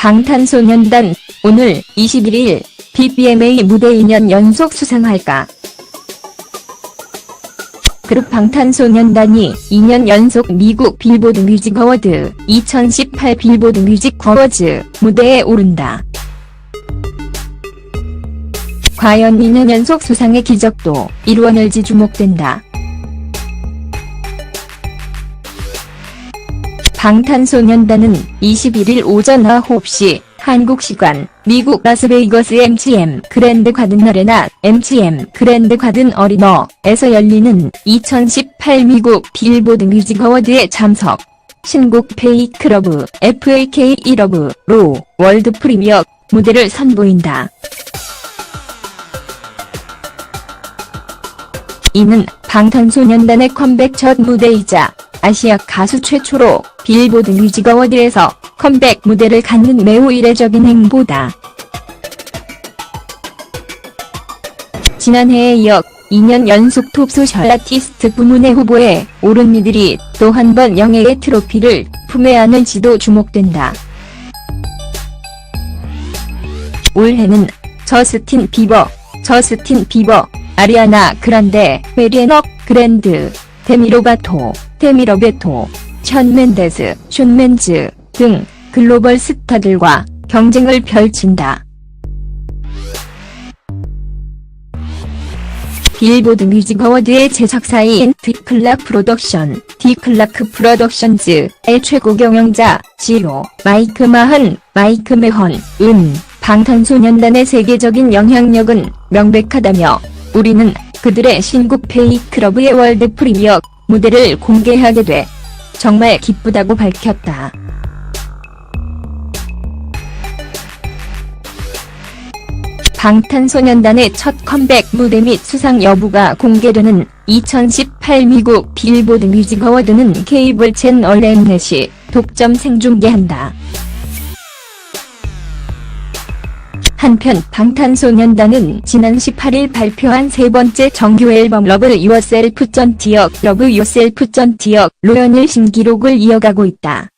방탄소년단 오늘 21일 BBMA 무대 2년 연속 수상할까? 그룹 방탄소년단이 2년 연속 미국 빌보드 뮤직 어워드 2018 빌보드 뮤직 어워즈 무대에 오른다. 과연 2년 연속 수상의 기적도 이루어낼지 주목된다. 방탄소년단은 21일 오전 9시 한국 시간 미국 라스베이거스 MGM 그랜드 가든 아레나 MGM 그랜드 가든 어리너에서 열리는 2018 미국 빌보드 뮤직 어워드에 참석. 신곡 페이크 러브 FAK 1러브로 월드 프리미어 무대를 선보인다. 이는 방탄소년단의 컴백 첫 무대이자 아시아 가수 최초로 빌보드 뮤직 어워드에서 컴백 무대를 갖는 매우 이례적인 행보다. 지난해에 이어 2년 연속 톱 소셜 아티스트 부문의 후보에 오른 이들이 또 한 번 영예의 트로피를 품에 안을지도 주목된다. 올해는 저스틴 비버, 저스틴 비버, 아리아나 그란데, 메리에너 그랜드, 데미로바토, 데미로베토, 션 맨데스, 숀 맨즈 등 글로벌 스타들과 경쟁을 펼친다. 빌보드 뮤직 어워드의 제작사인 디클락 프로덕션, 디클라크 프로덕션즈의 최고 경영자, 지로, 마이크 마흔, 마이크 매헌, 은, 방탄소년단의 세계적인 영향력은 명백하다며, 우리는 그들의 신곡 페이크러브의 월드 프리미어 무대를 공개하게 돼 정말 기쁘다고 밝혔다. 방탄소년단의 첫 컴백 무대 및 수상 여부가 공개되는 2018 미국 빌보드 뮤직 어워드는 케이블 채널 엠넷이 독점 생중계한다. 한편 방탄소년단은 지난 18일 발표한 세 번째 정규 앨범 러브 유어셀프 전 티어 러브 유어셀프 전 티어 로 연일 신기록을 이어가고 있다.